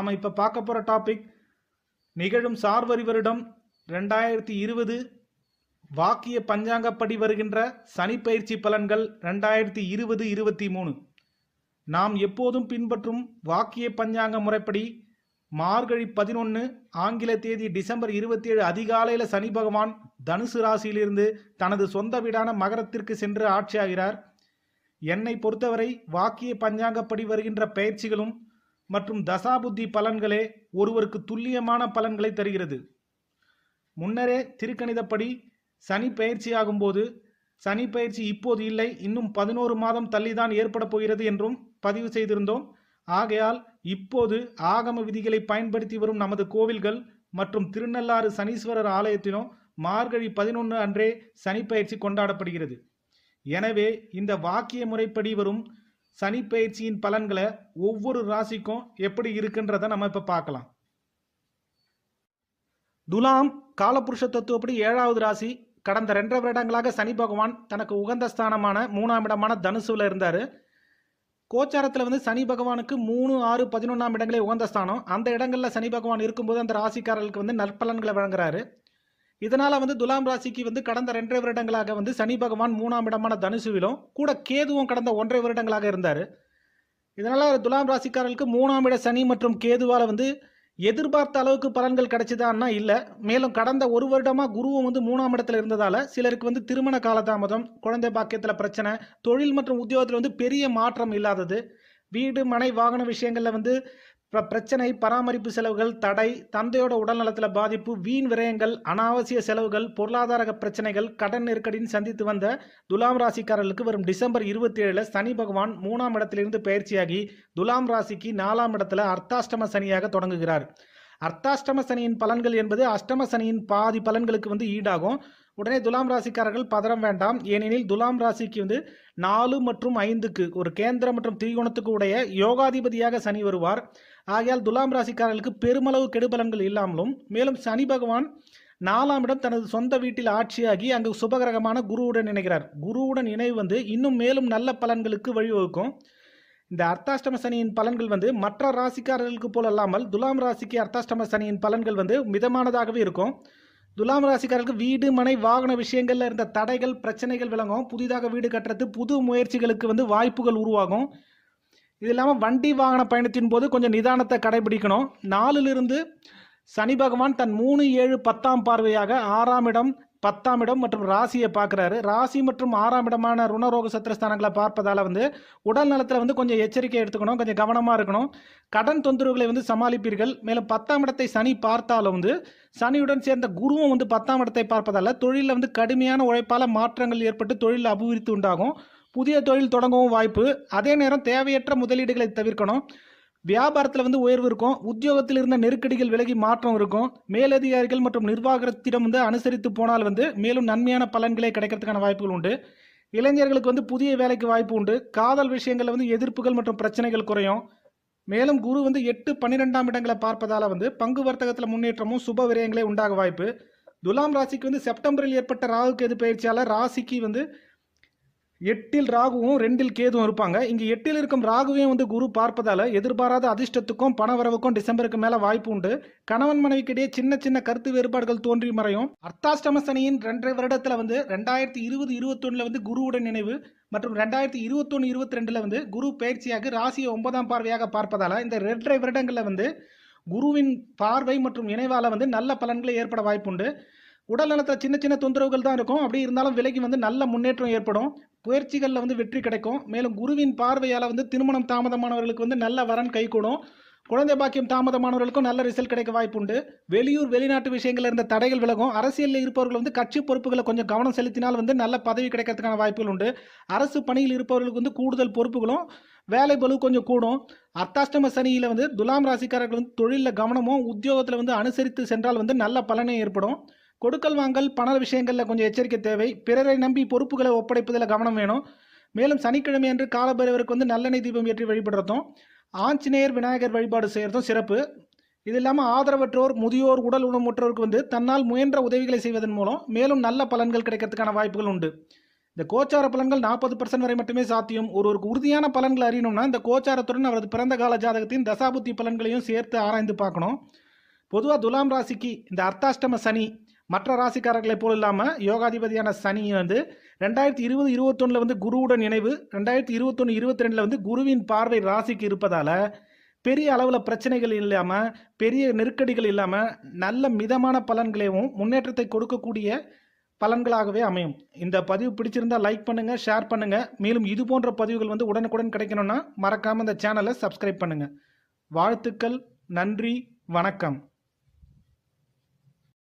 நாம் இப்போ பார்க்க போகிற டாபிக் நிகழும் சார்வரி வருடம் ரெண்டாயிரத்தி இருபது வாக்கிய பஞ்சாங்கப்படி வருகின்ற சனி பயிற்சி பலன்கள் ரெண்டாயிரத்தி இருபது இருபத்தி மூணு. நாம் எப்போதும் பின்பற்றும் வாக்கிய பஞ்சாங்க முறைப்படி மார்கழி பதினொன்று ஆங்கில தேதி டிசம்பர் இருபத்தி ஏழு அதிகாலையில் சனி பகவான் தனுசு ராசியிலிருந்து தனது சொந்த வீடான மகரத்திற்கு சென்று ஆட்சியாகிறார். என்னை பொறுத்தவரை வாக்கிய பஞ்சாங்கப்படி வருகின்ற பயிற்சிகளும் மற்றும் தசாபுத்தி பலன்களே ஒருவருக்கு துல்லியமான பலன்களை தருகிறது. முன்னரே திருக்கணிதப்படி சனி பயிற்சியாகும் போது சனி பயிற்சி இப்போது இல்லை இன்னும் பதினோரு மாதம் தள்ளிதான் ஏற்பட போகிறது என்றும் பதிவு செய்திருந்தோம். ஆகையால் இப்போது ஆகம விதிகளை பயன்படுத்தி வரும் நமது கோவில்கள் மற்றும் திருநள்ளாறு சனீஸ்வரர் ஆலயத்திலும் மார்கழி பதினொன்று அன்றே சனி பயிற்சி கொண்டாடப்படுகிறது. எனவே இந்த வாக்கிய முறைப்படி வரும் சனி பயிற்சியின் பலன்களை ஒவ்வொரு ராசிக்கும் எப்படி இருக்குன்றத நம்ம இப்போ பார்க்கலாம். துலாம் காலபுருஷ தத்துவப்படி ஏழாவது ராசி கடந்த ரெண்டரை வருடங்களாக சனி பகவான் தனக்கு உகந்த ஸ்தானமான மூணாம் இடமான தனுசுல இருந்தார். கோச்சாரத்தில் வந்து சனி பகவானுக்கு மூணு ஆறு பதினொன்றாம் இடங்களே உகந்த ஸ்தானம். அந்த இடங்களில் சனி பகவான் இருக்கும்போது அந்த ராசிக்காரர்களுக்கு வந்து நற்பலன்களை வழங்குறாரு. இதனால் வந்து துலாம் ராசிக்கு வந்து கடந்த ரெண்டரை வருடங்களாக வந்து சனி பகவான் மூணாம் இடமான தனுசுவிலும் கூட கேதுவும் கடந்த ஒன்றரை வருடங்களாக இருந்தார். இதனால் துலாம் ராசிக்காரர்களுக்கு மூணாம் இட சனி மற்றும் கேதுவால் வந்து எதிர்பார்த்த அளவுக்கு பலன்கள் கிடைச்சதான்னா இல்லை. மேலும் கடந்த ஒரு வருடமாக குருவும் வந்து மூணாம் இடத்துல இருந்ததால் சிலருக்கு வந்து திருமண காலதாமதம் குழந்தை பாக்கியத்தில் பிரச்சனை தொழில் மற்றும் உத்தியோகத்தில் வந்து பெரிய மாற்றம் இல்லாதது. வீடு மனை வாகன விஷயங்களில் வந்து பிரச்சனை பராமரிப்பு செலவுகள் தடை தந்தையோட உடல்நலத்தில் பாதிப்பு வீண் விரயங்கள் அனாவசிய செலவுகள் பொருளாதார பிரச்சனைகள் கடன் நெருக்கடின்னு சந்தித்து வந்த துலாம் ராசிக்காரர்களுக்கு வரும் டிசம்பர் இருபத்தி ஏழில் சனி பகவான் மூணாம் இடத்திலிருந்து பயிற்சியாகி துலாம் ராசிக்கு நாலாம் இடத்துல அர்த்தாஷ்டம சனியாக தொடங்குகிறார். அர்த்தாஷ்டம சனியின் பலன்கள் என்பது அஷ்டம சனியின் பாதி பலன்களுக்கு வந்து ஈடாகும். உடனே துலாம் ராசிக்காரர்கள் பதறம் வேண்டாம். ஏனெனில் துலாம் ராசிக்கு வந்து நாலு மற்றும் ஐந்துக்கு ஒரு கேந்திரம் மற்றும் திரிகோணத்துக்கு உடைய யோகாதிபதியாக சனி வருவார். ஆகையால் துலாம் ராசிக்காரர்களுக்கு பெருமளவு கெடுபலன்கள் இல்லாமலும் மேலும் சனி பகவான் நாலாம் இடம் தனது சொந்த வீட்டில் ஆட்சியாகி அங்கு சுபகிரகமான குருவுடன் இணைகிறார். குருவுடன் இணைவு வந்து இன்னும் மேலும் நல்ல பலன்களுக்கு வழிவகுக்கும். இந்த அர்த்தாஷ்டம சனியின் பலன்கள் வந்து மற்ற ராசிக்காரர்களுக்கு போலல்லாமல் துலாம் ராசிக்கு அர்த்தாஷ்டம சனியின் பலன்கள் வந்து மிதமானதாகவே இருக்கும். துலாம் ராசிக்காரர்களுக்கு வீடு மனை வாகன விஷயங்களில் இருந்த தடைகள் பிரச்சனைகள் விளங்கும். புதிதாக வீடு கட்டுறது புது முயற்சிகளுக்கு வந்து வாய்ப்புகள் உருவாகும். இது இல்லாமல் வண்டி வாகன பயணத்தின் போது கொஞ்சம் நிதானத்தை கடைபிடிக்கணும். நாலிலிருந்து சனி பகவான் தன் மூணு ஏழு பத்தாம் பார்வையாக ஆறாம் இடம் பத்தாம் இடம் மற்றும் ராசியை பார்க்குறாரு. ராசி மற்றும் ஆறாம் இடமான ருணரோக சத்திரஸ்தானங்களை பார்ப்பதால் வந்து உடல் நலத்தில் வந்து கொஞ்சம் எச்சரிக்கை எடுத்துக்கணும் கொஞ்சம் கவனமாக இருக்கணும். கடன் தொந்தரவுகளை வந்து சமாளிப்பீர்கள். மேலும் பத்தாம் இடத்தை சனி பார்த்தாலும் வந்து சனியுடன் சேர்ந்த குருவும் வந்து பத்தாம் இடத்தை பார்ப்பதால் தொழிலில் வந்து கடுமையான உழைப்பால் மாற்றங்கள் ஏற்பட்டு தொழில் அபிவிருத்தி உண்டாகும். புதிய தொழில் தொடங்கவும் வாய்ப்பு. அதே நேரம் தேவையற்ற முதலீடுகளை தவிர்க்கணும். வியாபாரத்தில் வந்து உயர்வு இருக்கும். உத்தியோகத்தில் இருந்த நெருக்கடிகள் விலகி மாற்றம் இருக்கும். மேலதிகாரிகள் மற்றும் நிர்வாகத்திடம் வந்து அனுசரித்து போனால் வந்து மேலும் நன்மையான பலன்களை கிடைக்கிறதுக்கான வாய்ப்புகள் உண்டு. இளைஞர்களுக்கு வந்து புதிய வேலைக்கு வாய்ப்பு உண்டு. காதல் விஷயங்களில் வந்து எதிர்ப்புகள் மற்றும் பிரச்சனைகள் குறையும். மேலும் குரு வந்து எட்டு பன்னிரெண்டாம் இடங்களை பார்ப்பதால் வந்து பங்கு வர்த்தகத்தில் முன்னேற்றமும் சுப விரயங்களே உண்டாக வாய்ப்பு. துலாம் ராசிக்கு வந்து செப்டம்பரில் ஏற்பட்ட ராகுக்கு எது பயிற்சியால் ராசிக்கு வந்து எட்டில் ராகுவும் ரெண்டில் கேதுவும் இருப்பாங்க. இங்கே எட்டில் இருக்கும் ராகுவையும் வந்து குரு பார்ப்பதால் எதிர்பாராத அதிர்ஷ்டத்துக்கும் பணவரவுக்கும் டிசம்பருக்கு மேலே வாய்ப்பு உண்டு. கணவன் மனைவிக்கிடையே சின்ன சின்ன கருத்து வேறுபாடுகள் தோன்றி மறையும். அர்த்தாஷ்டம சனியின் ரெண்டரை வருடத்தில் வந்து ரெண்டாயிரத்தி இருபது இருபத்தொன்னில் வந்து குருவுடன் நினைவு மற்றும் ரெண்டாயிரத்தி இருபத்தொன்று இருபத்தி ரெண்டில் வந்து குரு பயிற்சியாக ராசியை ஒன்பதாம் பார்வையாக பார்ப்பதால் இந்த ரெண்டரை வருடங்களில் வந்து குருவின் பார்வை மற்றும் இணைவால் வந்து நல்ல பலன்களை ஏற்பட வாய்ப்புண்டு உடல் நலத்தில் சின்ன சின்ன தொந்தரவுகள் தான் இருக்கும். அப்படி இருந்தாலும் விலைக்கு வந்து நல்ல முன்னேற்றம் ஏற்படும். முயற்சிகளில் வந்து வெற்றி கிடைக்கும். மேலும் குருவின் பார்வையால் வந்து திருமணம் தாமதமானவர்களுக்கு வந்து நல்ல வரன் கைகூடும். குழந்தை பாக்கியம் தாமதமானவர்களுக்கும் நல்ல ரிசல்ட் கிடைக்க வாய்ப்புண்டு வெளியூர் வெளிநாட்டு விஷயங்கள் இருந்த தடைகள் விலகும். அரசியலில் இருப்பவர்கள் வந்து கட்சி பொறுப்புகளை கொஞ்சம் கவனம் செலுத்தினால் வந்து நல்ல பதவி கிடைக்கிறதுக்கான வாய்ப்புகள் உண்டு. அரசு பணியில் இருப்பவர்களுக்கு வந்து கூடுதல் பொறுப்புகளும் வேலை பலு கொஞ்சம் கூடும். அர்த்தாஷ்டம சனியில் வந்து துலாம் ராசிக்காரர்கள் வந்து தொழிலில் கவனமும் உத்தியோகத்தில் வந்து அனுசரித்து சென்றால் வந்து நல்ல பலனே ஏற்படும். கொடுக்கல் வாங்கல் பண விஷயங்களில் கொஞ்சம் எச்சரிக்கை தேவை. பிறரை நம்பி பொறுப்புகளை ஒப்படைப்பதில் கவனம் வேணும். மேலும் சனிக்கிழமை அன்று காலபைரவருக்கு வந்து நல்லெண்ணெய் தீபம் ஏற்றி வழிபடுறதும் ஆஞ்சநேயர் விநாயகர் வழிபாடு செய்கிறதும் சிறப்பு. இது இல்லாமல் ஆதரவற்றோர் முதியோர் உடல் ஊனமுற்றோருக்கு வந்து தன்னால் முயன்ற உதவிகளை செய்வதன் மூலம் மேலும் நல்ல பலன்கள் கிடைக்கிறதுக்கான வாய்ப்புகள் உண்டு. இந்த கோச்சார பலன்கள் நாற்பது பர்சன்ட் வரை மட்டுமே சாத்தியம். ஒருவருக்கு உறுதியான பலன்கள் அறியணும்னா இந்த கோச்சாரத்துடன் அவரது பிறந்த கால ஜாதகத்தின் தசாபுத்தி பலன்களையும் சேர்த்து ஆராய்ந்து பார்க்கணும். பொதுவாக துலாம் ராசிக்கு இந்த அர்த்தாஷ்டம சனி மற்ற ராசிக்காரர்களைப் போல் இல்லாமல் யோகாதிபதியான சனி வந்து ரெண்டாயிரத்தி இருபது இருபத்தொன்னில் வந்து குருவுடன் இணைவு. ரெண்டாயிரத்தி இருபத்தொன்று இருபத்தி ரெண்டில் வந்து குருவின் பார்வை ராசிக்கு இருப்பதால் பெரிய அளவில் பிரச்சனைகள் இல்லாமல் பெரிய நெருக்கடிகள் இல்லாமல் நல்ல மிதமான பலன்களையும் முன்னேற்றத்தை கொடுக்கக்கூடிய பலன்களாகவே அமையும். இந்த பதிவு பிடிச்சிருந்தா லைக் பண்ணுங்கள் ஷேர் பண்ணுங்கள் மேலும் இது போன்ற பதிவுகள் வந்து உடனுக்குடன் கிடைக்கணும்னா மறக்காமல் இந்த சேனலை சப்ஸ்கிரைப் பண்ணுங்கள் வாழ்த்துக்கள் நன்றி வணக்கம்.